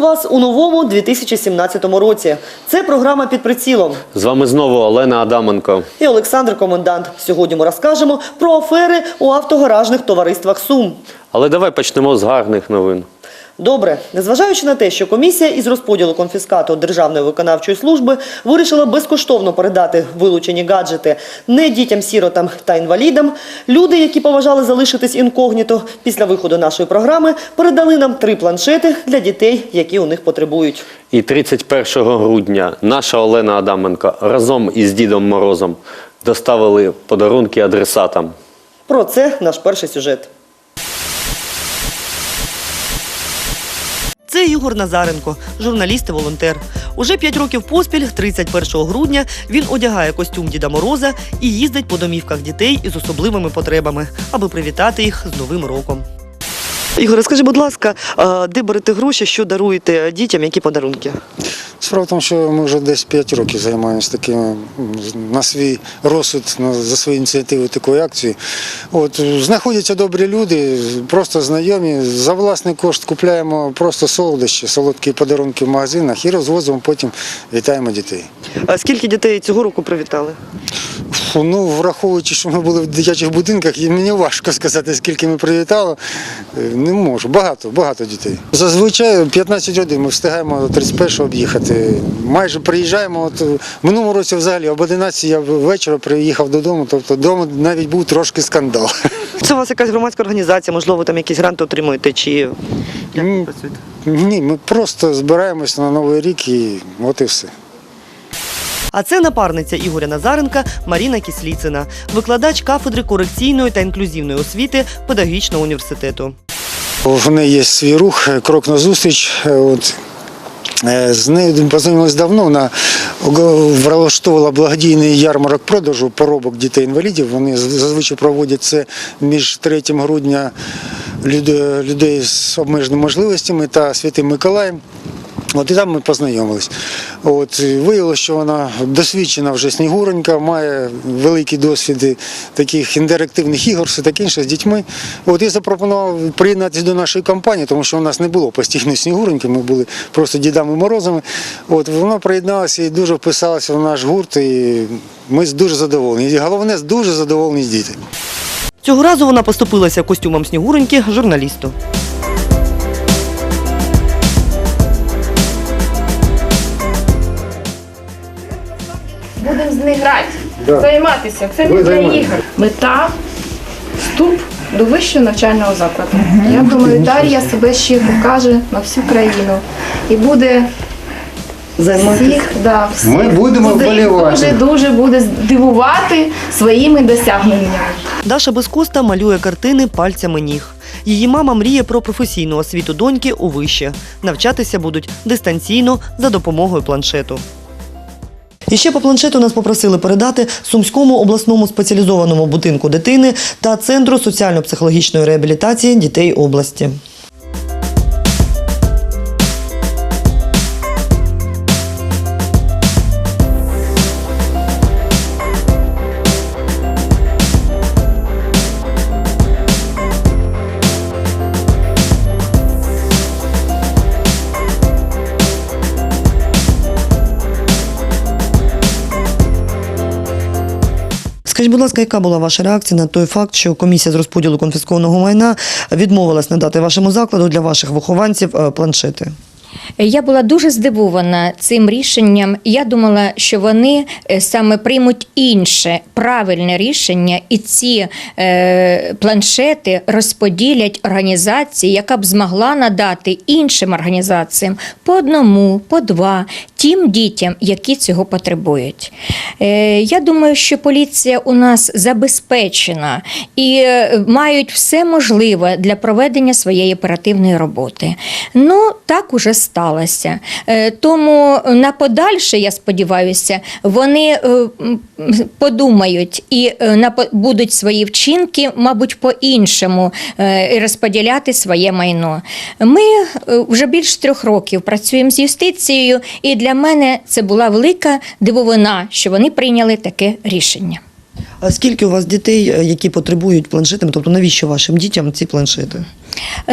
Вас у новому 2017 році. Це програма під прицілом. З вами знову Олена Адаменко. І Олександр Комендант. Сьогодні ми розкажемо про афери у автогаражних товариствах Сум. Але давай почнемо з гарних новин. Добре, незважаючи на те, що комісія із розподілу конфіскату Державної виконавчої служби вирішила безкоштовно передати вилучені гаджети не дітям-сіротам та інвалідам, люди, які поважали залишитись інкогніто після виходу нашої програми, передали нам три планшети для дітей, які у них потребують. І 31 грудня наша Олена Адаменко разом із Дідом Морозом доставили подарунки адресатам. Про це наш перший сюжет. Це Ігор Назаренко, журналіст і волонтер. Уже п'ять років поспіль, 31 грудня, він одягає костюм Діда Мороза і їздить по домівках дітей із особливими потребами, аби привітати їх з Новим роком. Ігор, скажи, будь ласка, де берете гроші, що даруєте дітям, які подарунки? Справа в тому, що ми вже десь 5 років займаємося такими на свій розсуд, на, за свою ініціативу такої акції. От, знаходяться добрі люди, просто знайомі. За власний кошт купляємо просто солодощі, солодкі подарунки в магазинах і розвозимо, потім вітаємо дітей. А скільки дітей цього року привітали? Ну, враховуючи, що ми були в дитячих будинках, і мені важко сказати, скільки ми привітали. Е, Не можу. Багато, багато дітей. Зазвичай 15 годин ми встигаємо до 31-го об'їхати. Майже приїжджаємо. От, е, в минулому році взагалі об 11 я ввечері приїхав додому, тобто вдома навіть був трошки скандал. Це у вас якась громадська організація, можливо, там якісь гранти отримуєте, чи як Ні. працюєте? Ні, ми просто збираємося на Новий рік і от і все. А це напарниця Ігоря Назаренка Маріна Кісліцина, викладач кафедри корекційної та інклюзивної освіти педагогічного університету. В неї є свій рух, е, крок на зустріч. Е, От. Е, З нею познайомились давно. Вона влаштовувала благодійний ярмарок продажу поробок дітей-інвалідів. Вони зазвичай проводять це між 3 грудня людей з обмеженими можливостями та Святим Миколаєм. От і там ми познайомились. От виявилося, що вона досвідчена вже снігуронька, має великий досвід таких інтерактивних ігор, все таке інше з дітьми. От і запропонував приєднатися до нашої компанії, тому що у нас не було постійної снігуроньки, ми були просто дідами морозами. От вона приєдналася і дуже вписалася в наш гурт, і ми дуже задоволені. І головне, дуже задоволені діти. Цього разу вона поступилася костюмом снігуреньки журналісту. Них грати, займатися. Це не для ігор. Мета вступ до вищого навчального закладу. Я думаю, Дар'я себе ще покаже на всю країну. І буде всіх, да, всіх Ми будемо вболівати. дуже дуже буде здивувати своїми досягненнями. Даша Безкоста малює картини пальцями ніг. Її мама мріє про професійну освіту доньки у вище. Навчатися будуть дистанційно за допомогою планшету. І ще по планшету нас попросили передати Сумському обласному спеціалізованому будинку дитини та Центру соціально-психологічної реабілітації дітей області. Скажіть, будь ласка, яка була ваша реакція на той факт, що комісія з розподілу конфіскованого майна відмовилась надати вашому закладу для ваших вихованців е, планшети? Я була дуже здивована цим рішенням. Я думала, що вони е, саме приймуть інше правильне рішення, і ці е, планшети розподілять організації, яка б змогла надати іншим організаціям по одному, по два, тим дітям, які цього потребують. Е, я думаю, що поліція у нас забезпечена і е, мають все можливе для проведення своєї оперативної роботи. Ну, так уже сталося. Е, Тому на подальше, я сподіваюся, вони подумають і будуть свої вчинки, мабуть, по-іншому розподіляти своє майно. Ми вже більше трьох років працюємо з юстицією, і для мене це була велика дивовина, що вони прийняли таке рішення. А скільки у вас дітей, е, які потребують планшетами? Тобто навіщо вашим дітям ці планшети?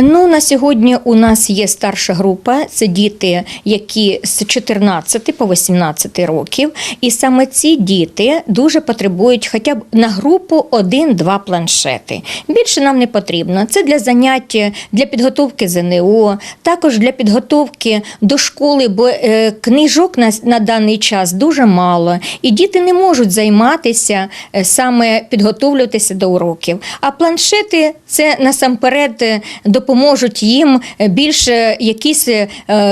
Ну, на сьогодні у нас є старша група, це діти, які з 14 по 18 років. І саме ці діти дуже потребують хоча б на групу один-два планшети. Більше нам не потрібно. Це для заняття, для підготовки ЗНО, також для підготовки до школи, бо е, книжок на, на даний час дуже мало, і діти не можуть займатися е, саме підготовлюватися до уроків. А планшети це насамперед е, допоможуть їм е, більше якісь е,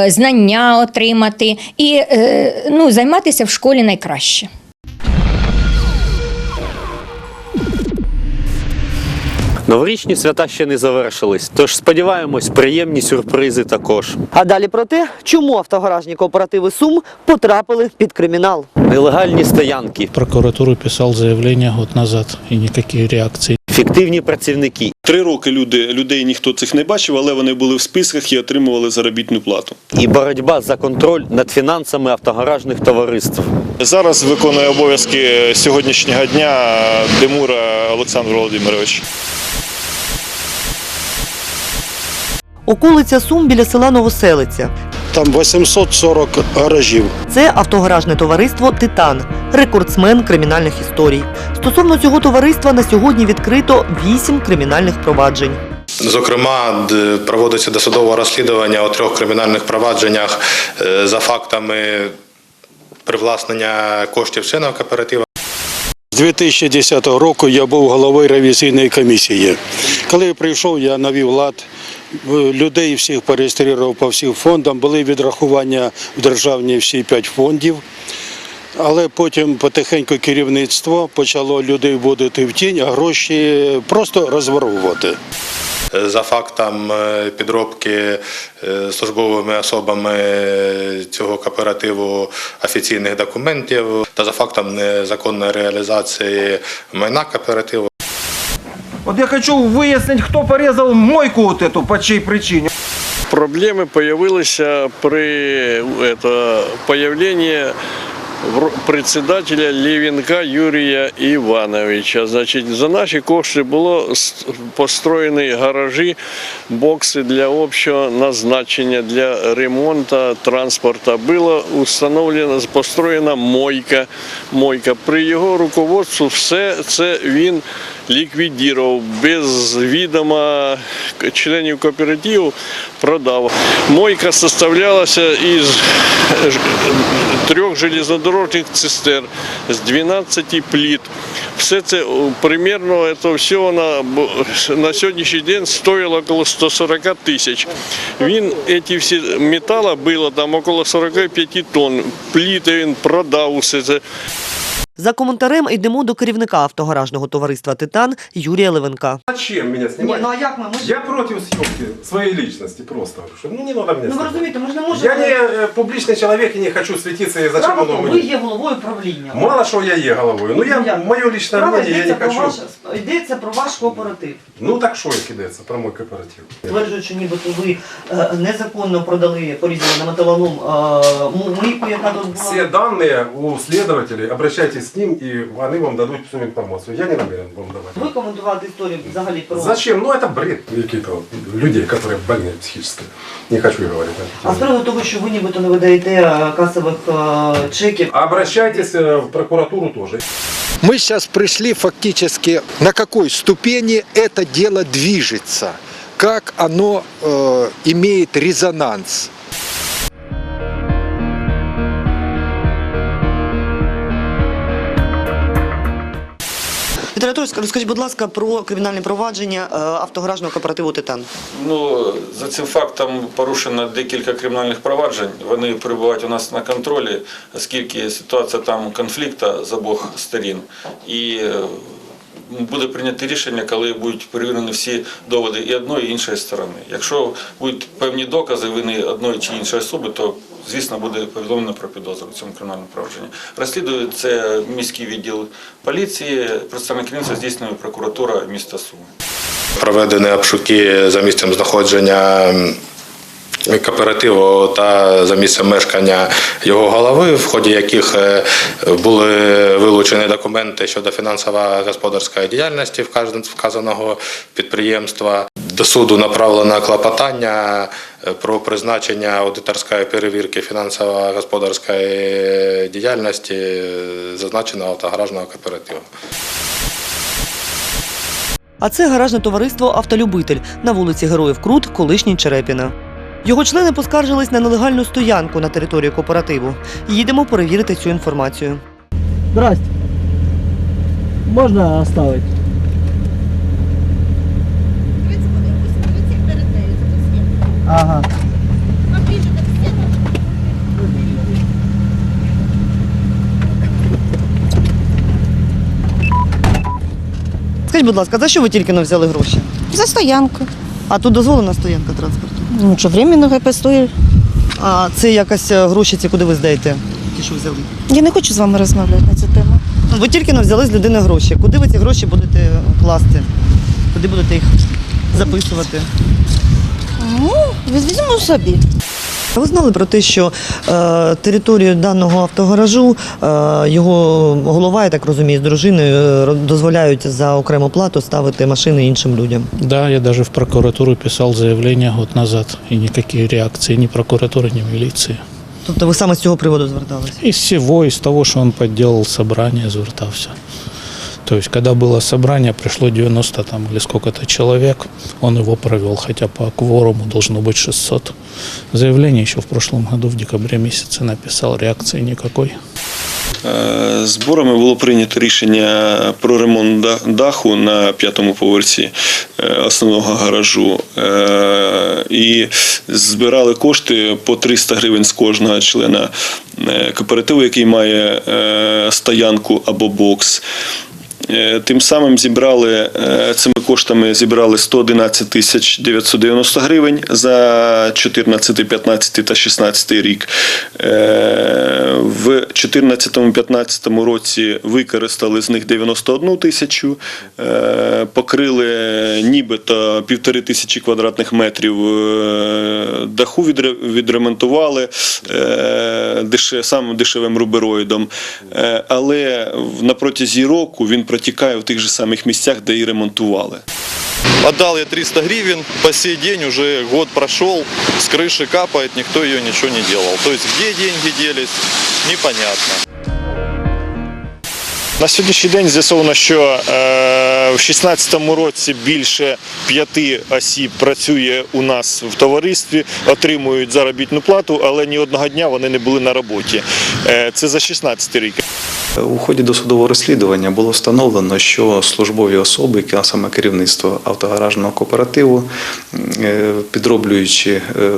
знання отримати і е, ну, займатися в школі найкраще. Новорічні свята ще не завершились, тож сподіваємось, приємні сюрпризи також. А далі про те, чому автогаражні кооперативи Сум потрапили під кримінал. Нелегальні стоянки, прокуратуру писал заявление год назад и никаких реакций. Фіктивні працівники, Три роки люди, людей ніхто цих не бачив, але вони були в списках і отримували заробітну плату. і боротьба за контроль над фінансами автогаражних товариств. Зараз виконує обов'язки сьогоднішнього дня Демура Олександр Володимирович. Околиця Сум біля села Новоселиця. Там 840 гаражів. Це автогаражне товариство Титан, рекордсмен кримінальних історій. Стосовно цього товариства на сьогодні відкрито вісім кримінальних проваджень. Зокрема, проводиться досудове розслідування у трьох кримінальних провадженнях е, за фактами привласнення коштів членів кооперативу. З 2010 року я був головою ревізійної комісії. Коли я прийшов, я навів лад. Людей всіх переєстрував по всім фондам, були відрахування в державні всі п'ять фондів. Але потім потихеньку керівництво почало людей вводити в тінь, а гроші просто розворовувати. За фактом е, підробки е, службовими особами цього кооперативу офіційних документів та за фактом незаконної реалізації майна кооперативу. Вот я хочу выяснить, кто порезал мойку вот эту, по чьей причине. Проблемы появились при это, появлении вр- председателя Левенка Юрія Івановича. Значить, за наші кошти було построєні гаражі, бокси для общого назначення, для ремонту транспорту. Було установлено, построєна мойка. мойка. При його руководстві все це він ліквідував без відома членів кооперативу продав. Мойка составлялася із трьох железнодорожних цистерн з 12 пліт. Все це примірно, це все на, на сьогоднішній день стоїло около 140 тисяч. Він ці всі метали було там около 45 тонн. Пліти він продав усе це. За коментарем йдемо до керівника автогаражного товариства Титан Юрія Левенка. Зачем меня снимать? а як ми? Я против съемки своей личности просто. говорю, Что, ну не надо меня снимать. розумієте, ми ж не Я не э, публичный человек и не хочу светиться, и зачем оно мне? є головою правління. Мало что я е головой. Ну я, мое личное мнение я не хочу. йдеться про ваш кооператив. Ну так что кидается про мой кооператив. Стверджують, що нібито ви е, незаконно продали порізали на металолом е, мийку, яка тут була. Все данные у следователей, обращайтесь с ним, и они вам дадут всю информацию. Я не намерен вам давать. Ви коментувати історію взагалі про Зачем? Ну это бред какие-то людей, которые больны психически. Не хочу говорить. на эту а з тему. приводу того, що ви нібито не видаєте е, касових е, чеків. Обращайтесь э, в прокуратуру тоже. Мы сейчас пришли фактически на какой ступени это дело движется, как оно э, имеет резонанс. Розкажіть, будь ласка, про кримінальне провадження е, автогаражного кооперативу Титан. Ну, за цим фактом порушено декілька кримінальних проваджень. Вони перебувають у нас на контролі, оскільки ситуація там конфлікту з обох сторін. І е, буде прийнято рішення, коли будуть перевірені всі доводи і одної, і іншої сторони. Якщо будуть певні докази вини одної чи іншої особи, то звісно буде повідомлено про підозру в цьому кримінальному провадженні. Розслідує це міський відділ поліції, представник керівництва здійснює прокуратура міста Суми. Проведені обшуки за місцем знаходження кооперативу та за місцем мешкання його голови, в ході яких е, були вилучені документи щодо фінансово-господарської діяльності вказ- вказаного підприємства. До суду направлено клопотання про призначення аудиторської перевірки фінансово-господарської діяльності зазначеного автогаражного кооперативу. А це гаражне товариство Автолюбитель на вулиці Героїв Крут, колишній Черепіна. Його члени поскаржились на нелегальну стоянку на території кооперативу. Їдемо перевірити цю інформацію. Здрасте. Можна оставить? Ага. Скажіть, будь ласка, за що ви тільки но взяли гроші? За стоянку. А тут дозволена стоянка транспорту. Ну, що временно хай постоїть. А це якась е, гроші, ці куди ви здаєте? Ті, що взяли. Я не хочу з вами розмовляти на цю тему. Ну, Ви тільки но взяли з людини гроші. Куди ви ці гроші будете класти? Куди будете їх записувати? Візьмемо собі. Ви знали про те, що е, територію даного автогаражу е, його голова, я так розумію, з дружиною е, дозволяють за окрему плату ставити машини іншим людям. Да, я даже в прокуратуру писал заявление год назад, и никакие реакции ни прокуратуры, ни милиции. Тобто ви саме з цього приводу зверталися? Из всего, из того, что он подделал собрание, звертался. То есть, когда было собрание, пришло 90 там или сколько-то человек, он его провел, хотя по кворуму должно быть 600. Заявление еще в прошлом году, в декабре месяце написал, реакции никакой. Е, Зборами було прийнято рішення про ремонт даху на п'ятому поверсі е, основного гаражу. Е, І збирали кошти по 300 гривень з кожного члена кооперативу, який має стоянку або бокс. Е, Тим самим зібрали е, цими коштами зібрали 111 тисяч 990 гривень за 14, 15 та 16 рік. Е, В 14-15 році використали з них 91 тисячу, покрили нібито півтори тисячі квадратних метрів даху відремонтували е, самим дешевим рубероїдом. Але на протязі року він протікає в тих же самих місцях, де і ремонтували. Отдал я 300 гривен, по сей день уже год прошел, с крыши капает, никто ее ничего не делал. То есть где деньги делись, непонятно. На сьогоднішній день з'ясовано, що е, в 2016 році більше п'яти осіб працює у нас в товаристві, отримують заробітну плату, але ні одного дня вони не були на роботі. Е, це за 2016 рік. У ході досудового розслідування було встановлено, що службові особи, а саме керівництво автогаражного кооперативу, е, підроблюючи е,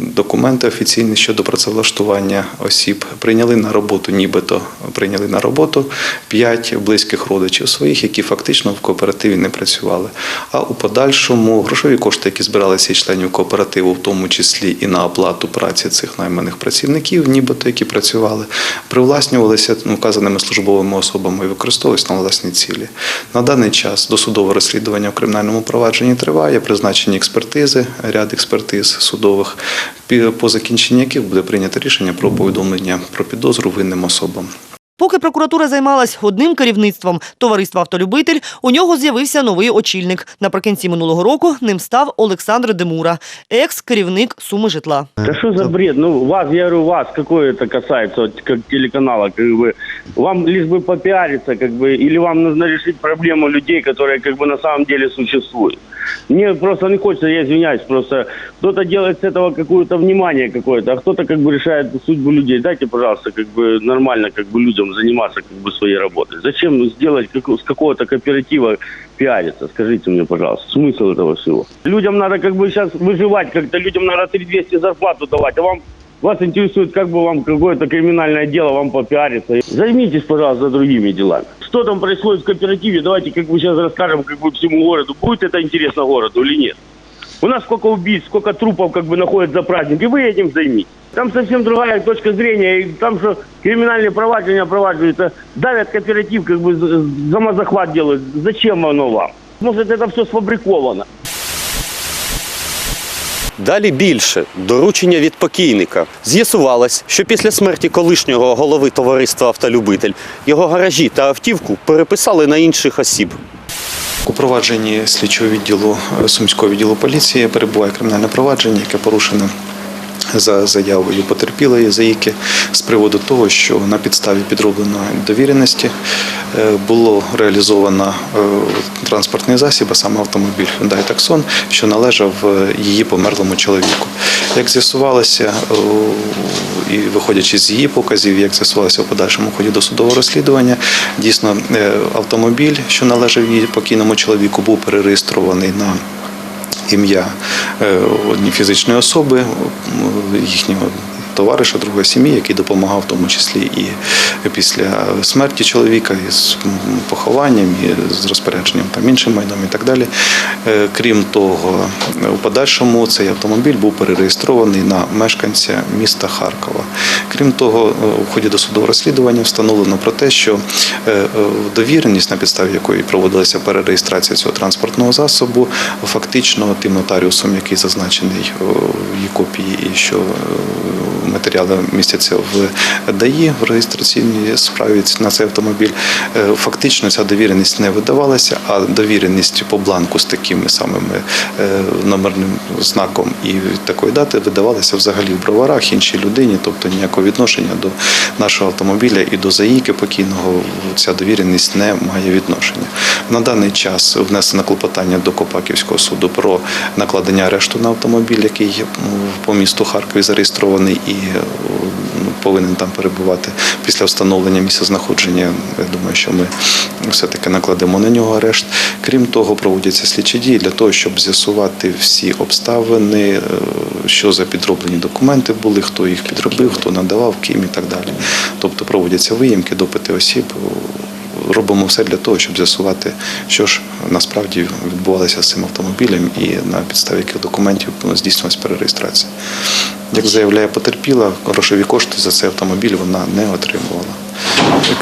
документи офіційні щодо працевлаштування осіб, прийняли на роботу, нібито прийняли на роботу п'ять близьких родичів своїх, які фактично в кооперативі не працювали. А у подальшому грошові кошти, які збиралися із членів кооперативу, в тому числі і на оплату праці цих найманих працівників, нібито які працювали, привласнювалися ну, вказаними службовими особами і використовувалися на власні цілі. На даний час досудове розслідування в кримінальному провадженні триває, призначені експертизи, ряд експертиз судових, по закінченні яких буде прийнято рішення про повідомлення про підозру винним особам. Поки прокуратура займалась одним керівництвом товариства Автолюбитель, у нього з'явився новий очільник. Наприкінці минулого року ним став Олександр Демура, екс-керівник суми житла. Да что за бред? Ну, вас, я говорю, вас, какое это касается, вот, как телеканала, как бы, вам лишь бы попиариться, как бы, или вам нужно решить проблему людей, которые, как бы, на самом деле существуют. Мне просто не хочется, я извиняюсь, просто кто-то делает с этого какое-то внимание какое-то, а кто-то, как бы, решает судьбу людей. Дайте, пожалуйста, как бы, нормально, как бы, людям заниматься, как бы, своей работой. Зачем сделать как, с какого-то кооператива пиариться? Скажите мне, пожалуйста, смысл этого всего? Людям надо, как бы, сейчас выживать как-то, людям надо 3200 зарплату давать, а вам вас интересует, как бы вам какое-то криминальное дело, вам попиариться. Займитесь, пожалуйста, другими делами. Что там происходит в кооперативе, давайте как бы сейчас расскажем как бы всему городу. Будет это интересно городу или нет? У нас сколько убийств, сколько трупов как бы находят за праздник, и вы этим займитесь. Там совсем другая точка зрения, и там что криминальные проваджения провадживаются, давят кооператив, как бы з- самозахват делают. Зачем оно вам? Может, это все сфабриковано. Далі більше доручення від покійника. З'ясувалось, що після смерті колишнього голови товариства Автолюбитель його гаражі та автівку переписали на інших осіб. У провадженні слідчого відділу е, Сумського відділу поліції перебуває кримінальне провадження, яке порушено за заявою потерпілої заїки з приводу того, що на підставі підробленої довіреності е, було реалізовано е, транспортний засіб, а саме автомобіль Hyundai Tucson, що належав е, її померлому чоловіку. Як з'ясувалося, і виходячи з її показів, як з'ясувалося в подальшому ході досудового розслідування, дійсно автомобіль, що належав її покійному чоловіку, був перереєстрований на ім'я одні фізичної особи, їхнього товариша, другої сім'ї, який допомагав в тому числі і після смерті чоловіка, і з похованням, і з розпорядженням там іншим майном і так далі. Е, Крім того, у подальшому цей автомобіль був перереєстрований на мешканця міста Харкова. Крім того, у ході досудового розслідування встановлено про те, що е, е, довіреність, на підставі якої проводилася перереєстрація цього транспортного засобу, фактично тим нотаріусом, який зазначений в її копії, і що матеріали містяться в ДАІ в реєстраційній справі на цей автомобіль. е, Фактично ця довіреність не видавалася, а довіреність по бланку з такими самими е, номерним знаком і такої дати видавалася взагалі в броварах іншій людині, тобто ніякого відношення до нашого автомобіля і до заїки покійного ця довіреність не має відношення. На даний час внесено клопотання до Копаківського суду про накладення арешту на автомобіль, який по місту Харкові зареєстрований і повинен там перебувати після встановлення місця знаходження. Я думаю, що ми все-таки накладемо на нього арешт. Крім того, проводяться слідчі дії для того, щоб з'ясувати всі обставини, е, що за підроблені документи були, хто їх підробив, хто надавав, ким і так далі. Тобто проводяться виїмки, допити осіб. Робимо все для того, щоб з'ясувати, що ж насправді відбувалося з цим автомобілем і на підставі яких документів здійснилась перереєстрація. Як заявляє потерпіла, грошові кошти за цей автомобіль вона не отримувала.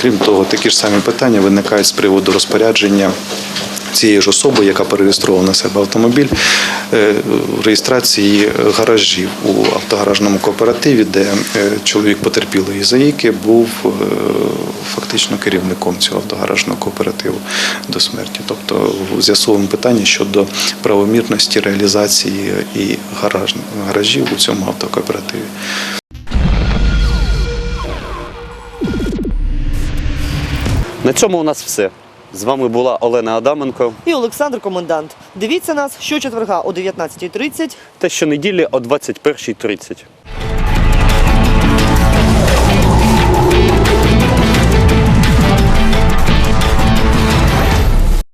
Крім того, такі ж самі питання виникають з приводу розпорядження цієї ж особи, яка перереєстрована на себе автомобіль, е, реєстрації гаражів у автогаражному кооперативі, де е, чоловік потерпілої заїки був е, фактично керівником цього автогаражного кооперативу до смерті. Тобто з'ясовуємо питання щодо правомірності реалізації і гараж, гаражів у цьому автокооперативі. На цьому у нас все. З вами була Олена Адаменко І Олександр Комендант. Дивіться нас щочетверга о 19.30 та щонеділі о 21.30.